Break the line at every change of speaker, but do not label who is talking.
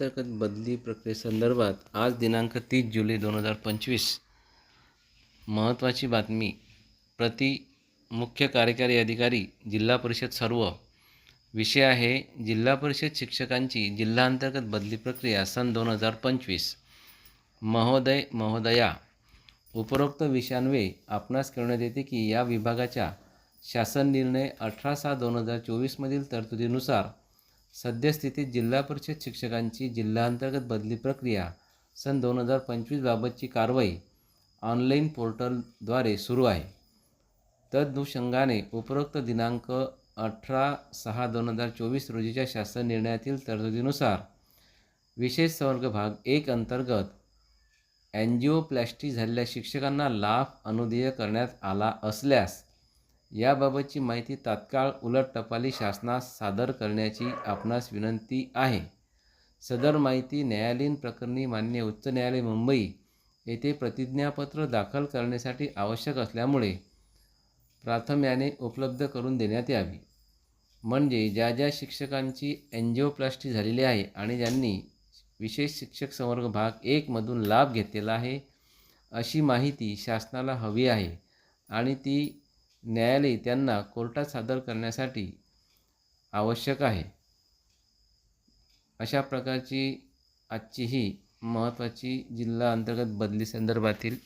अंतर्गत बदली प्रक्रियेसंदर्भात आज दिनांक तीस जुलै दोन हजार पंचवीस. महत्त्वाची बातमी. प्रति मुख्य कार्यकारी अधिकारी जिल्हा परिषद सर्व. विषय आहे जिल्हा परिषद शिक्षकांची जिल्हा अंतर्गत बदली प्रक्रिया सन दोन हजार पंचवीस. महोदय महोदया. उपरोक्त विषयान्वये आपणास कळण्यात येते की या विभागाच्या शासन निर्णय अठरा सहा दोन हजार चोवीसमधील तरतुदीनुसार सद्यस्थितीत जिल्हा परिषद शिक्षकांची जिल्हाअंतर्गत बदली प्रक्रिया सन दोन हजार पंचवीसबाबतची कारवाई ऑनलाईन पोर्टलद्वारे सुरू आहे. तदनुषंगाने उपरोक्त दिनांक अठरा सहा दोन हजार चोवीस रोजीच्या शासन निर्णयातील तरतुदीनुसार विशेष संवर्ग भाग एक अंतर्गत अँजिओप्लॅस्टी झालेल्या शिक्षकांना लाभ अनुदेय करण्यात आला असल्यास याबाबतची माहिती तात्काळ उलट टपाली शासनास सादर करण्याची आपणास विनंती आहे. सदर माहिती न्यायालयीन प्रकरणी मान्य उच्च न्यायालय मुंबई येथे प्रतिज्ञापत्र दाखल करण्यासाठी आवश्यक असल्यामुळे प्राथम्याने उपलब्ध करून देण्यात यावी. म्हणजे ज्या ज्या शिक्षकांची एन्जिओप्लास्टी झालेली आहे आणि ज्यांनी विशेष शिक्षक संवर्ग भाग एकमधून लाभ घेतलेला आहे अशी माहिती शासनाला हवी आहे आणि ती न्यायालय त्यांना कोर्टात सादर करण्यासाठी आवश्यक आहे. अशा प्रकारची आजची ही महत्त्वाची जिल्हा अंतर्गत बदली संदर्भातील